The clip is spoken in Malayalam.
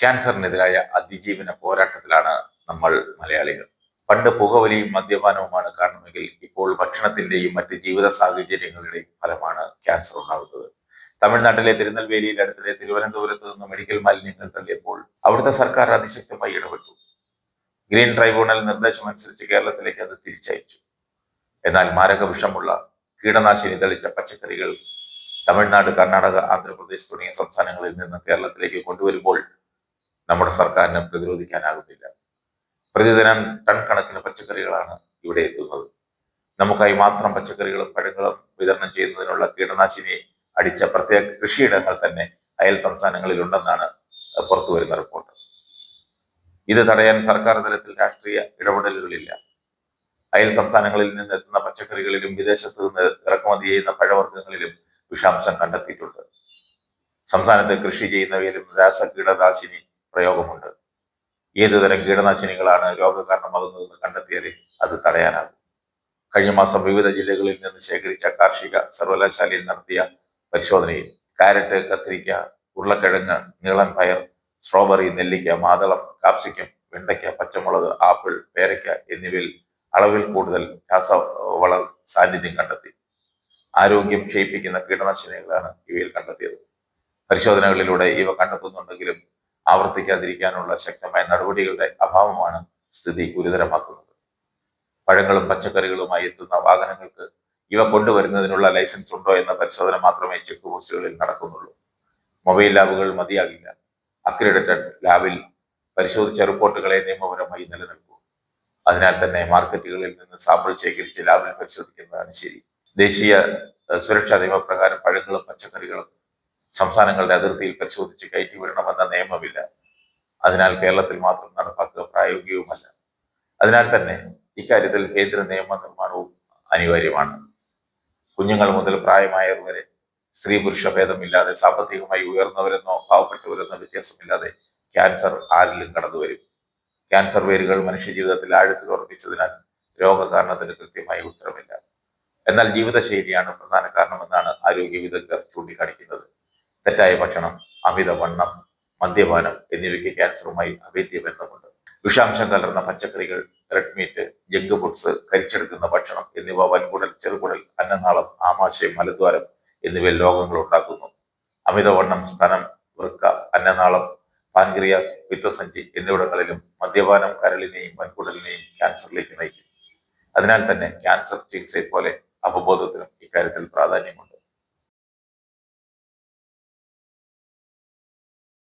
ക്യാൻസറിനെതിരായ അതിജീവന പോരാട്ടത്തിലാണ് നമ്മൾ മലയാളികൾ. പണ്ട് പുകവലിയും മദ്യപാനവുമാണ് കാരണമെങ്കിൽ ഇപ്പോൾ ഭക്ഷണത്തിന്റെയും മറ്റ് ജീവിത സാഹചര്യങ്ങളുടെയും ഫലമാണ് ക്യാൻസർ ഉണ്ടാകുന്നത്. തമിഴ്നാട്ടിലെ തിരുനെൽവേലിയിൽ അടുത്തിടെ തിരുവനന്തപുരത്ത് നിന്ന് മെഡിക്കൽ മാലിന്യങ്ങൾ തള്ളിയപ്പോൾ അവിടുത്തെ സർക്കാർ അതിശക്തമായി ഇടപെട്ടു. ഗ്രീൻ ട്രൈബ്യൂണൽ നിർദ്ദേശമനുസരിച്ച് കേരളത്തിലേക്ക് അത് തിരിച്ചയച്ചു. എന്നാൽ മാരക വിഷമുള്ള കീടനാശിനി തളിച്ച പച്ചക്കറികൾ തമിഴ്നാട് കർണാടക ആന്ധ്രാപ്രദേശ് തുടങ്ങിയ സംസ്ഥാനങ്ങളിൽ നിന്ന് കേരളത്തിലേക്ക് കൊണ്ടുവരുമ്പോൾ നമ്മുടെ സർക്കാരിനെ പ്രതിരോധിക്കാനാകുന്നില്ല. പ്രതിദിനം ടൺ കണക്കിന് പച്ചക്കറികളാണ് ഇവിടെ എത്തുന്നത്. നമുക്കായി മാത്രം പച്ചക്കറികളും പഴങ്ങളും വിതരണം ചെയ്യുന്നതിനുള്ള കീടനാശിനി അടിച്ച പ്രത്യേക കൃഷിയിടങ്ങൾ തന്നെ അയൽ സംസ്ഥാനങ്ങളിൽ ഉണ്ടെന്നാണ് പുറത്തു വരുന്ന റിപ്പോർട്ട്. ഇത് തടയാൻ സർക്കാർ തലത്തിൽ രാഷ്ട്രീയ ഇടപെടലുകളില്ല. അയൽ സംസ്ഥാനങ്ങളിൽ നിന്ന് എത്തുന്ന പച്ചക്കറികളിലും വിദേശത്ത് നിന്ന് ഇറക്കുമതി ചെയ്യുന്ന പഴവർഗങ്ങളിലും വിഷാംശം കണ്ടെത്തിയിട്ടുണ്ട്. സംസ്ഥാനത്ത് കൃഷി ചെയ്യുന്നവയിലും രാസ കീടനാശിനി പ്രയോഗമുണ്ട്. ഏതുതരം കീടനാശിനികളാണ് രോഗകാരണമാകുന്നതെന്ന് കണ്ടെത്തിയാലേ അത് തടയാനാകും. കഴിഞ്ഞ മാസം വിവിധ ജില്ലകളിൽ നിന്ന് ശേഖരിച്ച കാർഷിക സർവകലാശാലയിൽ നടത്തിയ പരിശോധനയിൽ കാരറ്റ് കത്തിരിക്ക ഉരുളക്കിഴങ്ങ് നീളൻ പയർ സ്ട്രോബെറി നെല്ലിക്ക മാതളം കാപ്സിക്കം വെണ്ടയ്ക്ക പച്ചമുളക് ആപ്പിൾ പേരയ്ക്ക എന്നിവയിൽ അളവിൽ കൂടുതൽ രാസവള സാന്നിധ്യം കണ്ടെത്തി. ആരോഗ്യം ക്ഷയിപ്പിക്കുന്ന കീടനാശിനികളാണ് ഇവയിൽ കണ്ടെത്തിയത്. പരിശോധനകളിലൂടെ ഇവ കണ്ടെത്തുന്നുണ്ടെങ്കിലും ആവർത്തിക്കാതിരിക്കാനുള്ള ശക്തമായ നടപടികളുടെ അഭാവമാണ് സ്ഥിതി ഗുരുതരമാക്കുന്നത്. പഴങ്ങളും പച്ചക്കറികളുമായി എത്തുന്ന വാഹനങ്ങൾക്ക് ഇവ കൊണ്ടുവരുന്നതിനുള്ള ലൈസൻസ് ഉണ്ടോ എന്ന പരിശോധന മാത്രമേ ചെക്ക് പോസ്റ്റുകളിൽ നടക്കുന്നുള്ളൂ. മൊബൈൽ ലാബുകൾ മതിയാകില്ല. അക്രഡിറ്റഡ് ലാബിൽ പരിശോധിച്ച റിപ്പോർട്ടുകളെ നിയമപരമായി നിലനിൽക്കൂ. അതിനാൽ തന്നെ മാർക്കറ്റുകളിൽ നിന്ന് സാമ്പിൾ ശേഖരിച്ച് ലാബിൽ പരിശോധിക്കുന്നതാണ് ശരി. ദേശീയ സുരക്ഷാ നിയമപ്രകാരം പഴങ്ങളും പച്ചക്കറികളും സംസ്ഥാനങ്ങളുടെ അതിർത്തിയിൽ പരിശോധിച്ച് കയറ്റി വിടണമെന്ന നിയമമില്ല. അതിനാൽ കേരളത്തിൽ മാത്രം നടപ്പാക്കുക പ്രായോഗികവുമല്ല. അതിനാൽ തന്നെ ഇക്കാര്യത്തിൽ കേന്ദ്ര നിയമ നിർമ്മാണവും അനിവാര്യമാണ്. കുഞ്ഞുങ്ങൾ മുതൽ പ്രായമായവർ വരെ സ്ത്രീ പുരുഷ ഭേദമില്ലാതെ സാമ്പത്തികമായി ഉയർന്നവരെന്നോ പാവപ്പെട്ടവരെന്നോ വ്യത്യാസമില്ലാതെ ക്യാൻസർ ആരിലും കടന്നു വരും. ക്യാൻസർ വേരുകൾ മനുഷ്യജീവിതത്തിൽ ആഴത്തിൽ ഉറപ്പിച്ചതിനാൽ രോഗകാരണത്തിന് കൃത്യമായി ഉത്തരമില്ല. എന്നാൽ ജീവിതശൈലിയാണ് പ്രധാന കാരണമെന്നാണ് ആരോഗ്യ വിദഗ്ധർ ചൂണ്ടിക്കാണിക്കുന്നത്. തെറ്റായ ഭക്ഷണം അമിതവണ്ണം മദ്യപാനം എന്നിവയ്ക്ക് ക്യാൻസറുമായി അഭേദ്യ ബന്ധമുണ്ട്. വിഷാംശം കലർന്ന പച്ചക്കറികൾ റെഡ് മീറ്റ് ജങ്ക് ഫുഡ്സ് കരിച്ചെടുക്കുന്ന ഭക്ഷണം എന്നിവ വൻകുടൽ ചെറുകുടൽ അന്നനാളം ആമാശയം മലദ്വാരം എന്നിവയിൽ രോഗങ്ങൾ ഉണ്ടാക്കുന്നു. അമിതവണ്ണം സ്തനം വൃക്ക അന്നനാളം പാൻക്രിയാസ് പിത്തസഞ്ചി എന്നിവിടങ്ങളിലും മദ്യപാനം കരളിനെയും വൻകുടലിനെയും ക്യാൻസറിലേക്ക് നയിക്കും. അതിനാൽ തന്നെ ക്യാൻസർ ചികിത്സയെ പോലെ അവബോധത്തിനും ഇക്കാര്യത്തിൽ പ്രാധാന്യമുണ്ട്.